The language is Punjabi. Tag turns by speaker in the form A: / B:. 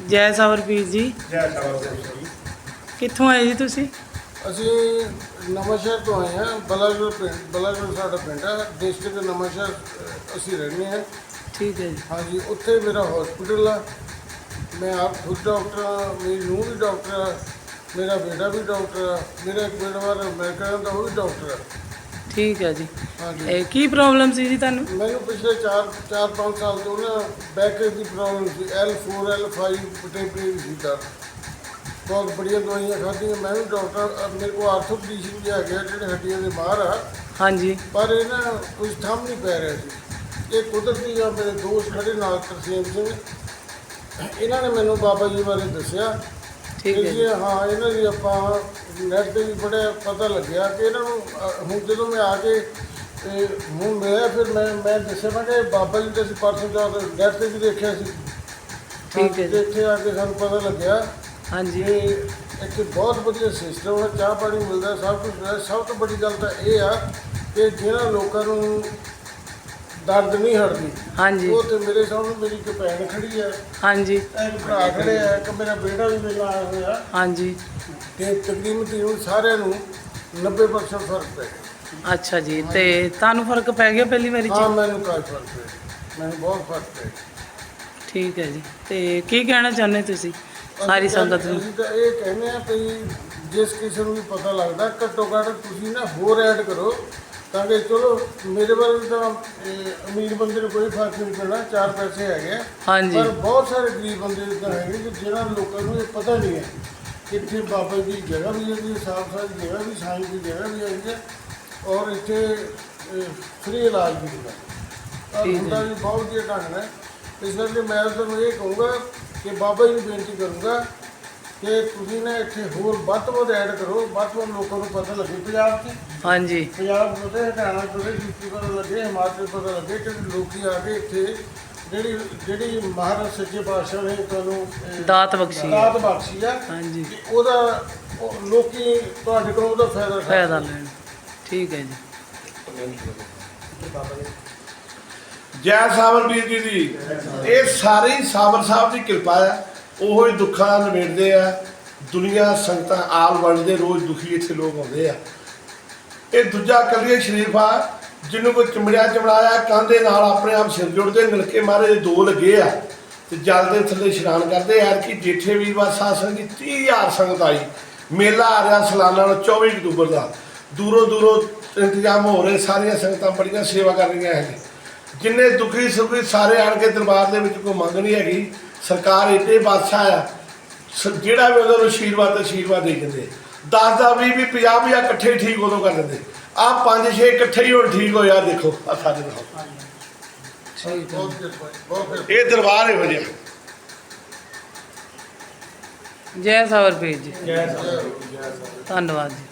A: ਜੈ ਸਵਰਪੀਰ ਜੀ।
B: ਜੈ ਸ਼ਾਬਾਸ਼ ਜੀ।
A: ਕਿੱਥੋਂ ਆਏ ਜੀ ਤੁਸੀਂ?
C: ਅਸੀਂ ਨਵਾਂਸ਼ਹਿਰ ਤੋਂ ਆਏ ਹਾਂ। ਬਲਾਗੜ ਪਿੰਡ ਬਲਾਗੜ ਸਾਡਾ ਪਿੰਡ ਹੈ। ਡਿਸਟ੍ਰਿਕਟ ਨਵਾਂਸ਼ਹਿਰ ਅਸੀਂ ਰਹਿੰਦੇ ਹਾਂ।
A: ਠੀਕ ਹੈ ਜੀ।
C: ਹਾਂਜੀ ਉੱਥੇ ਮੇਰਾ ਹਸਪੀਟਲ ਆ। ਮੈਂ ਆਪ ਖੁਦ ਡਾਕਟਰ ਹਾਂ। ਮੇਰੀ ਨੂੰਹ ਵੀ ਡਾਕਟਰ ਆ। ਮੇਰਾ ਬੇਟਾ ਵੀ ਡਾਕਟਰ ਆ। ਮੇਰਾ ਇੱਕ ਬੇਟਾ ਅਮਰੀਕਾ ਦਾ ਉਹ ਵੀ ਡਾਕਟਰ ਆ।
A: ਠੀਕ ਹੈ ਜੀ।
C: ਹਾਂਜੀ
A: ਇਹ ਕੀ ਪ੍ਰੋਬਲਮ ਸੀ ਜੀ ਤੁਹਾਨੂੰ?
C: ਮੈਨੂੰ ਪਿਛਲੇ 4 4 5 ਸਾਲ ਤੋਂ ਨਾ ਬੈਕ ਦੀ ਪ੍ਰੋਬਲਮ ਸੀ। L4 L5 ਪਟੇਪਰੀ ਸੀ ਦਾ ਬਹੁਤ ਬੜੀਆਂ ਦਵਾਈਆਂ ਖਾਧੀਆਂ। ਮੈਂ ਵੀ ਡਾਕਟਰ ਮੇਰੇ ਕੋਲ ਆਰਥੋਪੀਡਿਸ਼ਨ ਵੀ ਆ ਗਿਆ ਜਿਹੜੇ ਹੱਡੀਆਂ ਦੇ ਬਾਹਰ ਆ।
A: ਹਾਂਜੀ।
C: ਪਰ ਇਹ ਨਾ ਕੁਝ ਥੰਮ ਨਹੀਂ ਪੈ ਰਿਹਾ ਸੀ। ਇਹ ਕੁਦਰਤੀ ਆ ਮੇਰੇ ਦੋਸਤ ਖੜੇ ਨਾਲ ਤਰਸੇਮ ਸਿੰਘ। ਇਹਨਾਂ ਨੇ ਮੈਨੂੰ ਬਾਬਾ ਜੀ ਬਾਰੇ ਦੱਸਿਆ।
A: ਠੀਕ ਹੈ ਜੀ।
C: ਹਾਂ ਇਹਨਾਂ ਦੀ ਆਪਾਂ ਨੈਟ ਤੇ ਵੀ ਬੜਾ ਪਤਾ ਲੱਗਿਆ ਕਿ ਇਹਨਾਂ ਨੂੰ ਅ, ਹੁਣ ਜਦੋਂ ਮੈਂ ਆ ਕੇ ਤੇ ਹੁਣ ਮਿਲਿਆ ਫਿਰ ਮੈਂ ਮੈਂ ਦੱਸਿਆ ਮੈਂ ਕਿ ਬਾਬਾ ਜੀ ਦੇ ਅਸੀਂ ਪਰਸੋਂ ਜਾ ਕੇ ਨੈਟ ਤੇ ਵੀ ਦੇਖਿਆ ਸੀ।
A: ਠੀਕ ਹੈ ਜੀ।
C: ਤੇ ਇੱਥੇ ਆ ਕੇ ਸਾਨੂੰ ਪਤਾ ਲੱਗਿਆ
A: ਹਾਂਜੀ।
C: ਕਿ ਇੱਥੇ ਬਹੁਤ ਵਧੀਆ ਸਿਸਟਮ ਹੈ ਚਾਹ ਪਾਣੀ ਮਿਲਦਾ ਸਭ ਕੁਝ ਮਿਲਦਾ। ਸਭ ਤੋਂ ਵੱਡੀ ਗੱਲ ਤਾਂ ਇਹ ਆ ਕਿ ਜਿਹਨਾਂ ਲੋਕਾਂ ਨੂੰ ਦਰਦ ਨਹੀਂ ਹਟਦੀ।
A: ਹਾਂਜੀ।
C: ਉਹ ਤੇ ਮੇਰੇ ਸਾਹਮਣੇ ਮੇਰੀ ਇੱਕ ਭੈਣ ਖੜੀ ਹੈ।
A: ਹਾਂਜੀ।
C: ਇੱਕ ਭਰਾ ਖੜੇ ਆ ਇੱਕ ਮੇਰਾ ਬੇਟਾ ਵੀ ਮੇਰੇ ਨਾਲ ਆਇਆ ਹੋਇਆ।
A: ਹਾਂਜੀ।
C: ਤੇ ਤਕਰੀਬਨ ਤਕਰੀਬਨ ਸਾਰਿਆਂ ਨੂੰ 90% ਫ਼ਰਕ ਪੈ ਗਿਆ।
A: ਅੱਛਾ ਜੀ ਤੇ ਤੁਹਾਨੂੰ ਫ਼ਰਕ ਪੈ ਗਿਆ ਪਹਿਲੀ ਵਾਰੀ
C: ਹਾਂ
A: ਚ
C: ਮੈਨੂੰ ਕਾਫੀ ਫ਼ਰਕ ਪਿਆ ਮੈਨੂੰ ਬਹੁਤ ਫ਼ਰਕ ਪਿਆ
A: ਠੀਕ ਹੈ ਜੀ ਤੇ ਕੀ ਕਹਿਣਾ ਚਾਹੁੰਦੇ ਤੁਸੀਂ ਸਾਰੀ ਸੰਗਤ ਨੂੰ?
C: ਇਹ ਕਹਿੰਦੇ ਆ ਵੀ ਜਿਸ ਕਿਸੇ ਨੂੰ ਵੀ ਪਤਾ ਲੱਗਦਾ ਘੱਟੋ ਘੱਟ ਤੁਸੀਂ ਨਾ ਹੋਰ ਐਡ ਕਰੋ। ਤਾਂ ਕਿ ਚਲੋ ਮੇਰੇ ਬਾਰੇ ਤਾਂ ਇਹ, ਅਮੀਰ ਬੰਦੇ ਨੂੰ ਕੋਈ ਫ਼ਰਕ ਨਹੀਂ ਪੈਣਾ ਚਾਰ ਪੈਸੇ ਹੈਗੇ ਆ।
A: ਹਾਂਜੀ
C: ਪਰ ਬਹੁਤ ਸਾਰੇ ਗਰੀਬ ਬੰਦੇ ਤਾਂ ਹੈਗੇ ਕਿ ਜਿਹਨਾਂ ਲੋਕਾਂ ਨੂੰ ਇਹ ਪਤਾ ਨਹੀਂ ਹੈ ਕਿ ਇੱਥੇ ਬਾਬਾ ਦੀ ਜਗ੍ਹਾ ਵੀ ਹੈਗੀ ਹੈ ਸਾਫ਼ ਸਾਫ਼ ਜਗ੍ਹਾ ਵੀ ਸਾਈਂ ਦੀ ਜਗ੍ਹਾ ਵੀ ਹੈਗੀ ਹੈ ਔਰ ਇੱਥੇ ਫ੍ਰੀ ਇਲਾਜ ਵੀ ਹੁੰਦਾ ਔਰ
A: ਹੈ।
C: ਹੁੰਦਾ ਵੀ ਬਹੁਤ ਵਧੀਆ ਢੰਗ ਨਾਲ ਇਸ ਕਰਕੇ ਮੈਂ ਤੁਹਾਨੂੰ ਇਹ ਕਹੂੰਗਾ ਕਿ ਬਾਬਾ ਜੀ ਨੂੰ ਬੇਨਤੀ ਕਰੂੰਗਾ ਕਿ ਤੁਸੀਂ ਨਾ ਇੱਥੇ ਹੋਰ ਵੱਧ ਤੋਂ ਵੱਧ ਐਡ ਕਰੋ ਵੱਧ ਤੋਂ ਵੱਧ ਲੋਕਾਂ ਨੂੰ ਪਤਾ ਲੱਗੇ ਪੰਜਾਬ 'ਚ।
A: ਹਾਂਜੀ।
C: ਪੰਜਾਬ ਪਤਾ ਹਰਿਆਣਾ ਪ੍ਰਦੇਸ਼ ਯੂਪੀ ਪਤਾ ਲੱਗੇ ਹਿਮਾਚਲ ਪਤਾ ਲੱਗੇ ਕਿ ਲੋਕੀ ਆ ਕੇ ਇੱਥੇ ਜਿਹੜੀ ਜਿਹੜੀ ਮਹਾਰਾਜ ਸੱਚੇ ਪਾਤਸ਼ਾਹ ਨੇ ਤੁਹਾਨੂੰ
A: ਦਾਤ ਬਖਸ਼ੀ। ਹੈ।
C: ਦਾਤ ਬਖਸ਼ੀ ਆ।
A: ਹਾਂਜੀ।
C: ਕਿ ਉਹਦਾ ਉਹ ਲੋਕੀ ਤੁਹਾਡੇ ਕੋਲ ਉਹਦਾ ਫਾਇਦਾ ਉਠਾ
A: ਫਾਇਦਾ ਲੈਣ। ਠੀਕ ਹੈ ਜੀ।
B: ਜੈ ਸਾਬਰਪੀਰ ਜੀ ਦੀ। ਇਹ ਸਾਰੇ ਹੀ ਸਾਬਰ ਸਾਹਿਬ ਦੀ ਕਿਰਪਾ ਆ। ਉਹੋ ਹੀ ਦੁੱਖਾਂ ਨਿਬੇੜਦੇ ਆ। ਦੁਨੀਆ ਸੰਗਤਾਂ ਆਲ ਵਰਲਡ ਦੇ ਰੋਜ਼ ਦੁਖੀ ਇੱਥੇ ਲੋਕ ਆਉਂਦੇ ਆ। ਇਹ ਦੂਜਾ ਕਲੀਏ ਸ਼ਰੀਫ ਆ, ਜਿਹਨੂੰ ਕੋਈ ਚਮੜਿਆ ਚਮੜਾਇਆ ਕੰਧੇ ਨਾਲ ਆਪਣੇ ਆਪ ਸਿਰ ਜੁੜਦੇ, ਨਲਕੇ ਮਾਰੇ ਦੋ ਲੱਗੇ ਆ ਤੇ ਜਲ ਦੇ ਥੱਲੇ ਇਸ਼ਨਾਨ ਕਰਦੇ ਯਾਰ ਕਿ ਜੇਠੇ ਵੀਰਵਾਰ ਸਾਸਨ ਦੀ 30000 ਸੰਗਤ ਆਈ। ਮੇਲਾ ਆ ਰਿਹਾ ਸਾਲਾਨਾ ਨੂੰ 24 ਅਕਤੂਬਰ ਦਾ। ਦੂਰੋਂ ਦੂਰੋਂ ਇੰਤਜ਼ਾਮ ਹੋ ਰਹੇ, ਸਾਰੀਆਂ ਸੰਗਤਾਂ ਬੜੀਆਂ ਸੇਵਾ ਕਰ ਰਹੀਆਂ ਹੈਗੀਆਂ। ਜਿੰਨੇ ਦੁਖੀ ਸੁਖੀ ਸਾਰੇ ਆਣ ਕੇ ਦਰਬਾਰ ਦੇ ਵਿੱਚ ਕੋਈ ਮੰਗ ਨਹੀਂ ਹੈਗੀ। ਸਰਕਾਰ ਏਡੇ ਬਾਦਸ਼ਾਹ ਆ। ਸ- ਜਿਹੜਾ ਵੀ ਉਹਨਾਂ ਨੂੰ ਆਸ਼ੀਰਵਾਦ ਆਸ਼ੀਰਵਾਦ ਦੇ ਦਿੰਦੇ। 10 ਦਾ 20 ਵੀ 50 ਵੀ ਇਕੱਠੇ ਹੀ ਠੀਕ ਉਦੋਂ ਕਰ ਦਿੰਦੇ। ਆ ਪੰਜ ਛੇ ਇਕੱਠੇ ਹੀ ਹੁਣ ਠੀਕ ਹੋ ਯਾਰ ਦੇਖੋ ਆ ਸਾਡੇ ਨਾਲ
C: ਬਹੁਤ ਕਿਰਪਾ ਹੈ, ਬਹੁਤ ਕਿਰਪਾ
B: ਇਹ ਦਰਬਾਰ ਇਹੋ ਜਿਹਾ
A: ਜੈ ਸਵਰਪੀਰ ਜੀ।
C: ਅਕਾਲ।
A: ਧੰਨਵਾਦ ਜੀ।